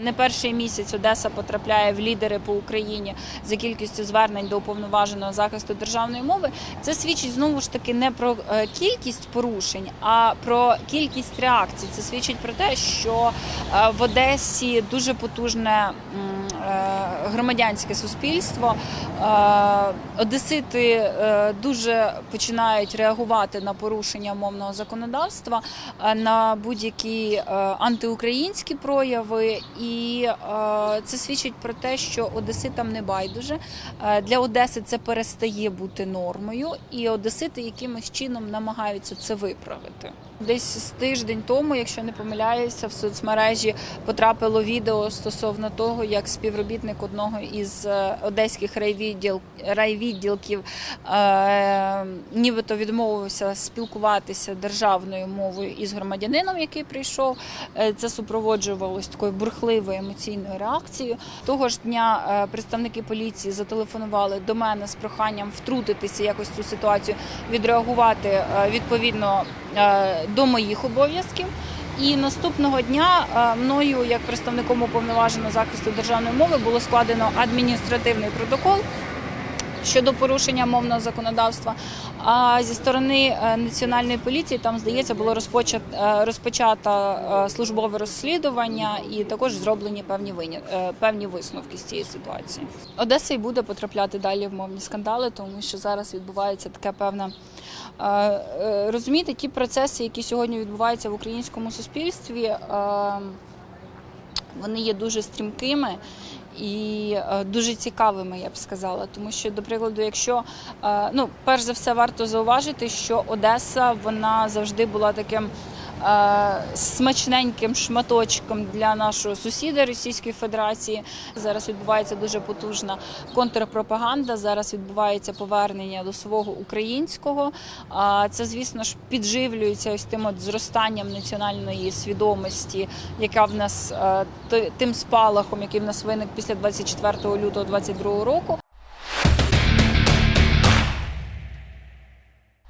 Не перший місяць Одеса потрапляє в лідери по Україні за кількістю звернень до уповноваженого захисту державної мови. Це свідчить знову ж таки не про е, кількість порушень, а про кількість реакцій. Це свідчить про те, що е, в Одесі дуже потужне е, громадянське суспільство. Е, Одесити е, дуже починають реагувати на порушення мовного законодавства, е, на будь-які антиукраїнські прояви, і це свідчить про те, що одеситам не байдуже. Для Одеси це перестає бути нормою, і одесити якимось чином намагаються це виправити. Десь з тиждень тому, якщо не помиляюся, в соцмережі потрапило відео стосовно того, як співробітник одного із е, одеських райвідділ, райвідділків е, нібито відмовився спілкуватися державною мовою із громадянином, який прийшов. Е, Це супроводжувалось такою бурхливою емоційною реакцією. Того ж дня е, представники поліції зателефонували до мене з проханням втрутитися якось цю ситуацію, відреагувати відповідно до моїх обов'язків. І наступного дня е, мною, як представником уповноваженого захисту державної мови, було складено адміністративний протокол щодо порушення мовного законодавства. А зі сторони е, національної поліції там здається було розпочато розпочато е, службове розслідування і також зроблені певні виня... е, певні висновки з цієї ситуації. Одеса і буде потрапляти далі в мовні скандали, тому що зараз відбувається таке певне. е, е, Розумієте, ті процеси, які сьогодні відбуваються в українському суспільстві, е, вони є дуже стрімкими і е, дуже цікавими, я б сказала. Тому що, до прикладу, якщо е, ну, перш за все, варто зауважити, що Одеса вона завжди була таким. Е, Смачненьким шматочком для нашого сусіда Російської Федерації зараз відбувається дуже потужна контрпропаганда. Зараз відбувається повернення до свого українського. Це, звісно ж, підживлюється ось тим от зростанням національної свідомості, яка в нас е, тим спалахом, який в нас виник після 24 лютого 2022 року.